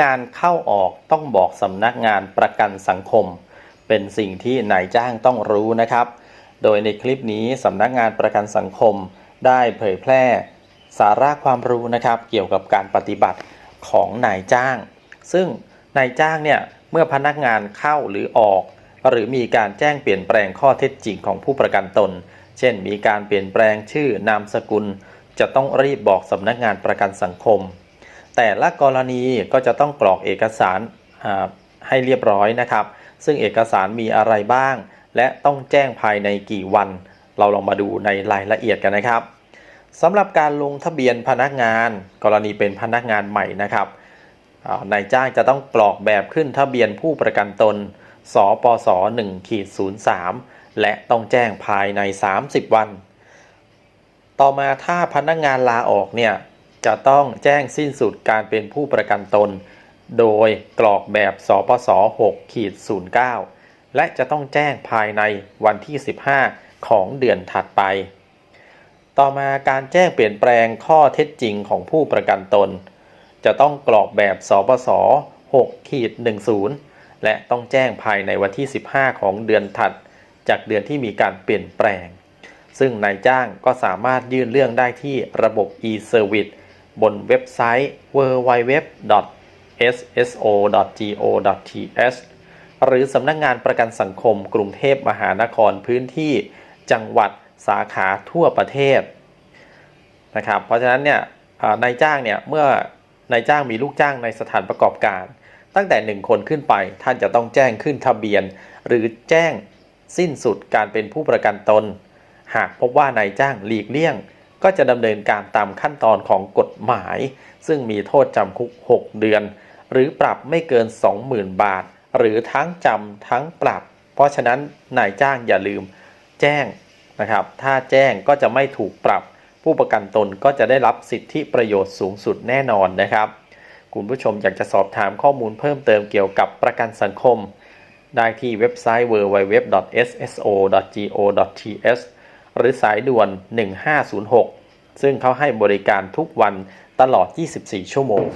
งานเข้าออกต้องบอกสำนักงานประกันสังคม เป็นสิ่งที่นายจ้างต้องรู้นะครับ โดยในคลิปนี้สำนักงานประกันสังคมได้เผยแพร่ สาระความรู้นะครับ เกี่ยวกับการปฏิบัติของนายจ้าง ซึ่งนายจ้างเนี่ยเมื่อพนักงานเข้าหรือออก หรือมีการแจ้งเปลี่ยนแปลงข้อเท็จจริงของผู้ประกันตน เช่น มีการเปลี่ยนแปลงชื่อนามสกุล จะต้องรีบบอกสำนักงานประกันสังคม แต่ละกรณีก็จะต้องกรอกเอกสารให้เรียบร้อยนะครับ ซึ่งเอกสารมีอะไรบ้าง และต้องแจ้งภายในกี่วัน เราลองมาดูในรายละเอียดกันนะครับสำหรับการลงทะเบียนพนักงาน กรณีเป็นพนักงานใหม่นะครับนายจ้างจะต้องกรอกแบบขึ้นทะเบียนผู้ประกันตน สปส1ขีด03 และต้องแจ้งภายใน 30 วัน ต่อมาถ้าพนักงานลาออกเนี่ย จะต้องแจ้งสิ้นสุดการเป็นผู้ประกันตน โดยกรอกแบบสปส6ขีด09 และจะต้องแจ้งภายในวันที่ 15 ของเดือนถัดไป ต่อมาการแจ้งเปลี่ยนแปลงข้อเท็จจริงของผู้ประกันตน จะต้องกรอกแบบสปส6ขีด10 และต้องแจ้งภายในวันที่ 15 ของเดือนถัด จากเดือนที่มีการเปลี่ยนแปลงซึ่งนายจ้างก็สามารถยื่นเรื่องได้ที่ระบบ e-service บนเว็บไซต์ www.sso.go.th หรือสำนักงงานประกันสังคมกรุงเทพมหานครพื้นที่จังหวัดสาขาทั่วประเทศนะครับ เพราะฉะนั้นเนี่ยนายจ้างเนี่ยเมื่อนายจ้างมีลูกจ้างในสถานประกอบการ ตั้งแต่ 1 คนขึ้นไปท่านจะต้องแจ้งขึ้นทะเบียน หรือแจ้งสิ้นสุดการเป็นผู้ประกันตน หากพบว่านายจ้างหลีกเลี่ยง ก็จะดำเนินการตามขั้นตอนของกฎหมาย ซึ่งมีโทษจำคุก 6 เดือน หรือปรับไม่เกิน 20,000 บาท หรือทั้งจำทั้งปรับ เพราะฉะนั้นนายจ้างอย่าลืมแจ้งนะครับ ถ้าแจ้งก็จะไม่ถูกปรับ ผู้ประกันตนก็จะได้รับสิทธิประโยชน์สูงสุดแน่นอนนะครับ คุณผู้ชมอยากจะสอบถามข้อมูลเพิ่มเติมเกี่ยวกับประกันสังคม ได้ที่เว็บไซต์ www.sso.go.th หรือสายด่วน 1506 ซึ่งเขาให้บริการทุกวันตลอด 24 ชั่วโมง